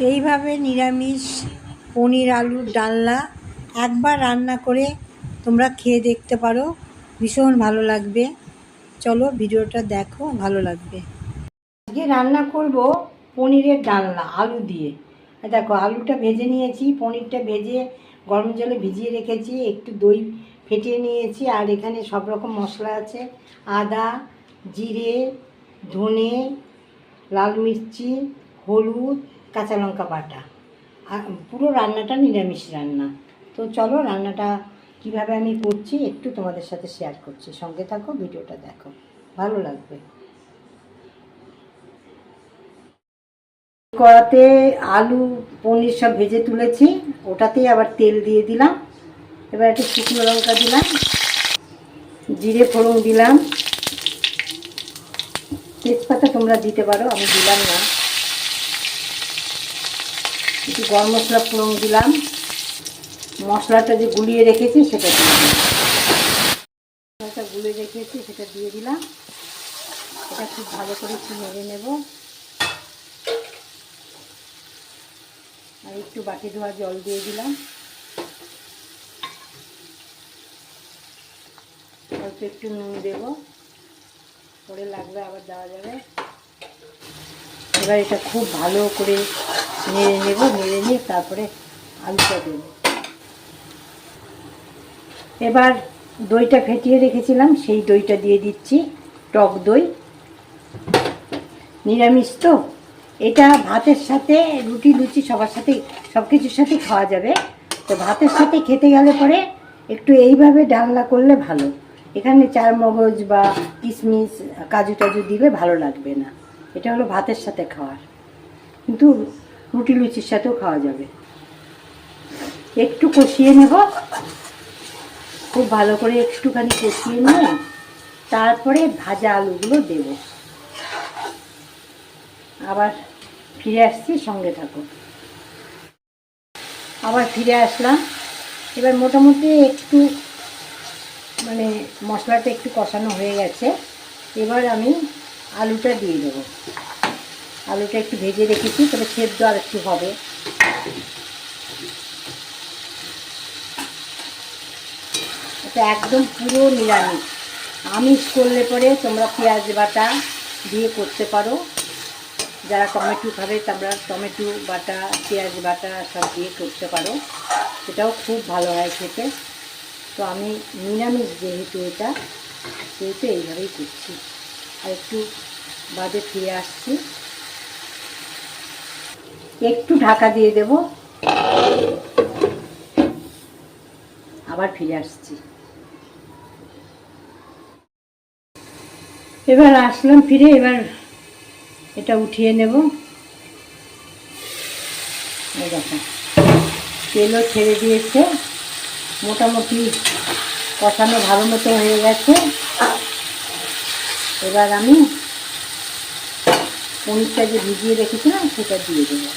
এইভাবে নিরামিষ পনির আলুর ডালনা একবার রান্না করে তোমরা খেয়ে দেখতে পারো। ভীষণ ভালো লাগবে। চলো ভিডিওটা দেখো, ভালো লাগবে। আজকে রান্না করব পনিরের ডালনা, আলু দিয়ে। দেখো, আলুটা ভেজে নিয়েছি, পনিরটা ভেজে গরম জলে ভিজিয়ে রেখেছি, একটু দই ফেটিয়ে নিয়েছি, আর এখানে সব রকম মশলা আছে। আদা, জিরে, ধনে, লাল মির্চি, হলুদ কাঁচা লঙ্কা বাটা। আর পুরো রান্নাটা নিরামিষ রান্না। তো চলো রান্নাটা কীভাবে আমি করছি একটু তোমাদের সাথে শেয়ার করছি। সঙ্গে থাকো, ভিডিওটা দেখো। ভালো লাগবে। কড়াতে আলু, পনির সব ভেজে তুলেছি। ওটাতেই আবার তেল দিয়ে দিলাম। এবার একটু শুকনো লঙ্কা দিলাম। জিরে ফোড়ন দিলাম। তেজপাতা তোমরা দিতে পারো, আমি দিলাম না। একটু গরম মশলা ফোড়ন দিলাম। মশলাটা যে গুলিয়ে রেখেছি সেটা দিলাম। মশলাটা গুলিয়ে রেখেছি সেটা দিয়ে দিলাম। এটা খুব ভালো করে একটু নেড়ে নেব। আর একটু বাটি ধোয়া জল দিয়ে দিলাম। অল্প একটু নুন দেব। পরে লাগবে আবার দেওয়া যাবে। এবার এটা খুব ভালো করে নেড়ে নেব, নেড়ে নিয়ে তারপরে আলুটা দেব। এবার দইটা ফেটিয়ে রেখেছিলাম, সেই দইটা দিয়ে দিচ্ছি টক দই। নিরামিষ তো? এটা ভাতের সাথে, রুটি, লুচি সবার সাথে, সব কিছুর সাথে খাওয়া যাবে। তো ভাতের সাথে খেতে গেলে পরে একটু এইভাবে ডালনা করলে ভালো। এখানে চার মগজ বা কিশমিশ কাজু টাজু দিলে ভালো লাগবে না। এটা হলো ভাতের সাথে খাওয়ার। কিন্তু রুটি লুচির সাথেও খাওয়া যাবে। একটু কষিয়ে নেব। খুব ভালো করে একটুখানি কষিয়ে নিয়ে তারপরে ভাজা আলুগুলো দেব। আবার ফিরে আসছি, সঙ্গে থাকো। আবার ফিরে আসলাম। এবার মোটামুটি একটু মানে মশলাটা একটু কষানো হয়ে গেছে। এবার আমি আলুটা দিয়ে দেবো। আলুটা একটু ভেজে রেখেছি, তবে সেদ্ধ আর একটু হবে। এটা একদম পুরো নিরামিষ। আমিষ করলে পরে তোমরা পেঁয়াজ বাটা দিয়ে করতে পারো। যারা টমেটো খাবে, তোমরা টমেটো বাটা, পেঁয়াজ বাটা সব দিয়ে করতে পারো। সেটাও খুব ভালো হয় খেতে। তো আমি নিরামিষ যেহেতু এটা, সেহেতু এইভাবেই করছি। আর একটু বাদে ফিরে আসছি। একটু ঢাকা দিয়ে দেব। আবার ফিরে আসছি। এবার আসলাম ফিরে, এবার এটা উঠিয়ে নেব। তেলও ছেড়ে দিয়েছে। মোটামুটি কষানো ভালো মতো হয়ে গেছে। এবার আমি পনিরটা যে ভিজিয়ে রেখেছিলাম সেটা দিয়ে দেবো।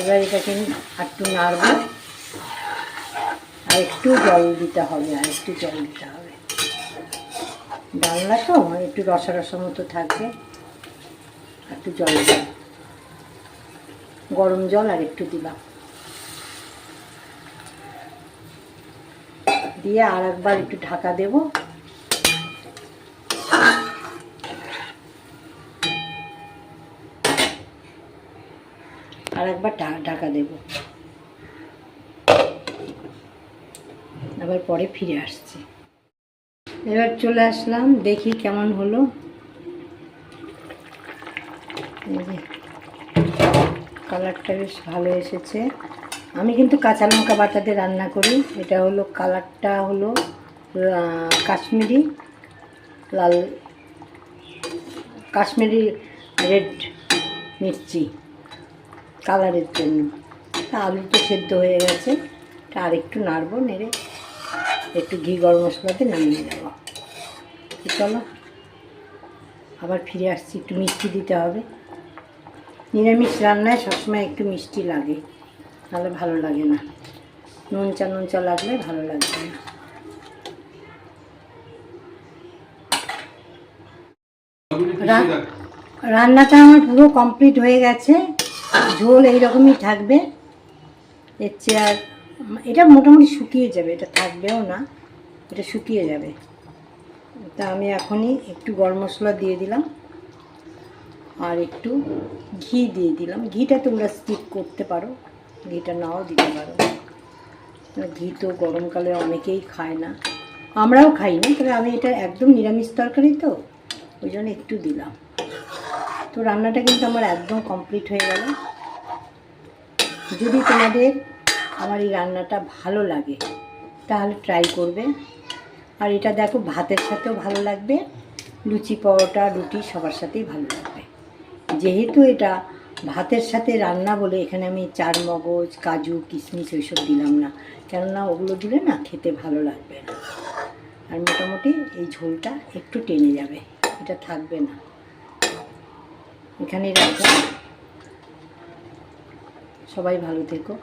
এবার এটাকে একটু নাড়বো। আর একটু জল দিতে হবে, আর একটু জল দিতে হবে। ডালনা তো, একটু রসা রসা মতো থাকবে। একটু জল দিলাম। গরম জল আর একটু দিলাম। দিয়ে আর একবার একটু ঢাকা দেব। আর একবার ঢাকা দেব। আবার পরে ফিরে আসছি। এবার চলে আসলাম, দেখি কেমন হলো। কালারটা বেশ ভালো এসেছে। আমি কিন্তু কাঁচা লঙ্কা বাটাতে রান্না করি। এটা হলো কালারটা হলো কাশ্মীরি লাল, কাশ্মীরি রেড মির্চি কালারের জন্য। আলু তো সেদ্ধ হয়ে গেছে। আর একটু নাড়বো, নেড়ে একটু ঘি গরম মশলাতে নামিয়ে দেবো চলো, আবার ফিরে আসছি। একটু মিষ্টি দিতে হবে। নিরামিষ রান্নায় সবসময় একটু মিষ্টি লাগে। নাহলে ভালো লাগে না। নুন চা নুন চা লাগলে ভালো লাগবে না। রান্নাটা আমার পুরো কমপ্লিট হয়ে গেছে। ঝোল এইরকমই থাকবে। এর চেয়ে আর এটা মোটামুটি শুকিয়ে যাবে, এটা থাকবেও না, এটা শুকিয়ে যাবে। তা আমি এখনই একটু গরম মশলা দিয়ে দিলাম। আর একটু ঘি দিয়ে দিলাম। ঘিটা তোমরা স্কিপ করতে পারো। ঘিটা নাও দিতে পারো। ঘি তো গরমকালে অনেকেই খায় না। আমরাও খাই না, তবে আমি এটা একদম নিরামিষ তরকারি তো, ওই জন্য একটু দিলাম। তো রান্নাটা কিন্তু আমার একদম কমপ্লিট হয়ে গেল। যদি তোমাদের আমার এই রান্নাটা ভালো লাগে, তাহলে ট্রাই করবে। আর এটা দেখো, ভাতের সাথেও ভালো লাগবে, লুচি, পরোটা, রুটি সবার সাথেই ভালো লাগবে। যেহেতু এটা ভাতের সাথে রান্না বলে এখানে আমি চার মগজ, কাজু, কিশমিশ ওইসব দিলাম না। কেননা ওগুলো দিলে না খেতে ভালো লাগবে না। আর মোটামুটি এই ঝোলটা একটু টেনে যাবে, এটা থাকবে না। এখানেই রাখো সবাই ভালো থেকো।